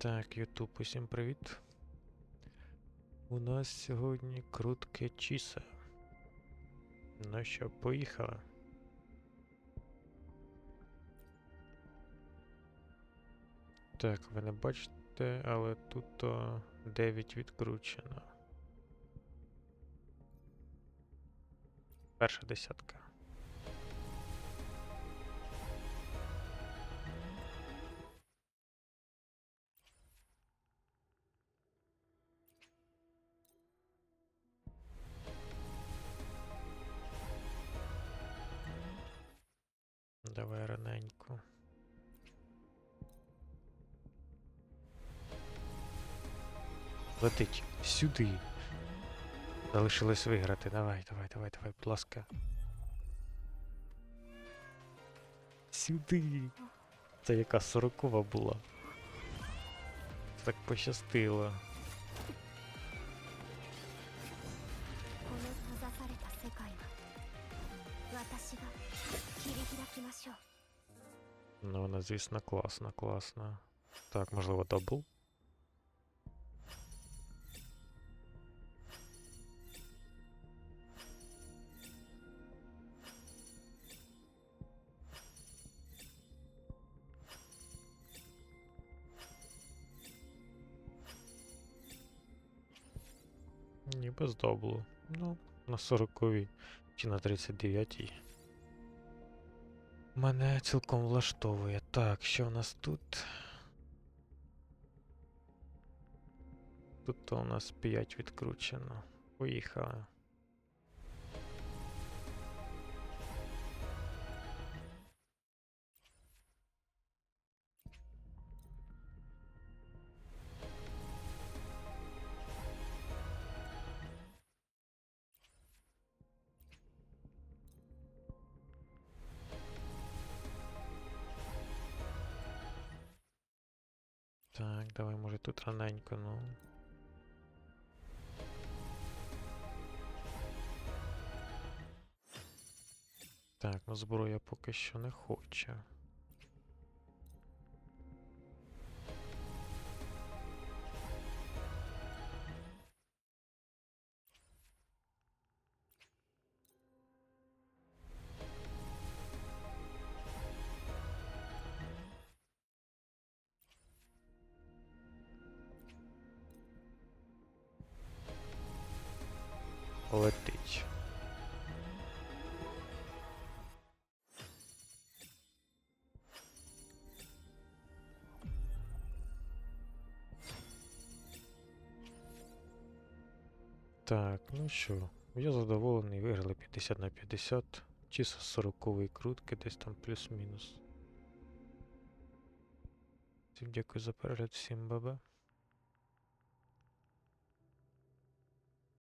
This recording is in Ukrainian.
Так, Ютуб, усім привіт. У нас сьогодні крутке чіса. Ну що, поїхали. Так, ви не бачите, але тут 9 відкручено. Перша десятка. Давай раненько. Летить сюди. Залишилось виграти. Давай, давай, давай, давай, будь ласка. Сюди. Це яка сорокова була. Так пощастило. Ну, вона, звісно, класна, класна. Так, можливо, дабл. Ні, без даблу. Ну, на 40 чи на 39 Мене цілком влаштовує. Так, що в нас тут? Тут у нас 5 відкручено. Поїхали. Давай, може тут раненько, ну. Так, ну зброя поки що не хоче. Летить. Так, ну що, я задоволений, виграли 50 на 50, чисто 40 крутки, десь там плюс-мінус. Всім дякую за перегляд, всім баба.